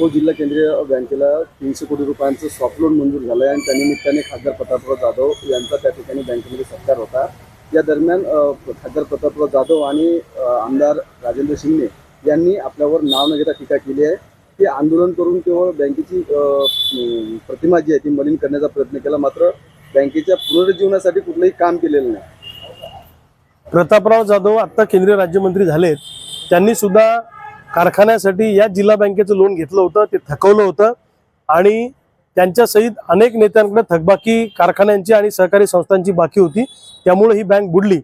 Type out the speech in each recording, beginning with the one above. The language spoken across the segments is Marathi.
तो जिल्हा केंद्रीय बँकेला तीनशे कोटी रुपयांचं सॉफ्ट लोन मंजूर झालं आहे आणि त्यानिमित्ताने खासदार प्रतापराव जाधव यांचा त्या ठिकाणी बँकेमध्ये सत्कार होता. या दरम्यान खासदार प्रतापराव जाधव आणि आमदार राजेंद्र शिंदे यांनी आपल्यावर नाव न घेता टीका केली आहे. ते आंदोलन करून केवळ बँकेची प्रतिमा जी आहे ती मलिन करण्याचा प्रयत्न केला मात्र बँकेच्या पुनरुज्जीवनासाठी कुठलंही काम केलेलं नाही. प्रतापराव जाधव आत्ता केंद्रीय राज्यमंत्री झालेत. त्यांनी सुद्धा कारखान्यासाठी या जिल्हा बँकेचं लोन घेतलं होतं ते थकवलं होतं. आणि त्यांच्यासहित अनेक नेत्यांकडे थकबाकी कारखान्यांची आणि सहकारी संस्थांची बाकी होती. त्यामुळे ही बँक बुडली.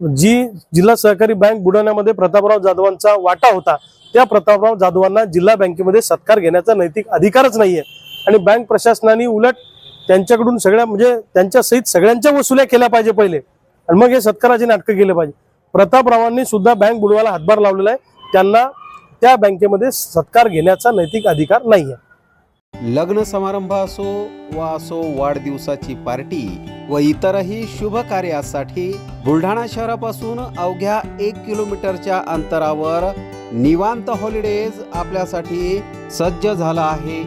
जी जिल्हा सहकारी बँक बुडवण्यामध्ये प्रतापराव जाधवांचा वाटा होता त्या प्रतापराव जाधवांना जिल्हा बँकेमध्ये सत्कार घेण्याचा नैतिक अधिकारच नाहीये. आणि बँक प्रशासनाने उलट त्यांच्याकडून सगळ्या म्हणजे त्यांच्या सहित सगळ्यांच्या वसुल्या केल्या पाहिजे पहिले. आणि मग हे सत्काराची नाटकं केले पाहिजे. प्रतापरावांनी सुद्धा बँक बुडवायला हातभार लावलेला आहे. त्यांना त्या बँकेमध्ये सत्कार घेण्याचा नैतिक अधिकार नाही आहे लग्न समारंभ असो वा असो वाढदिवसाची पार्टी व इतरही शुभ कार्यासाठी बुलढाणा शहरापासून अवघ्या एक किलोमीटरच्या अंतरावर निवांत हॉलिडेज आपल्यासाठी सज्ज झाला आहे.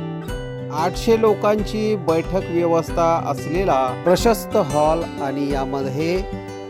आठशे लोकांची बैठक व्यवस्था असलेला प्रशस्त हॉल आणि यामध्ये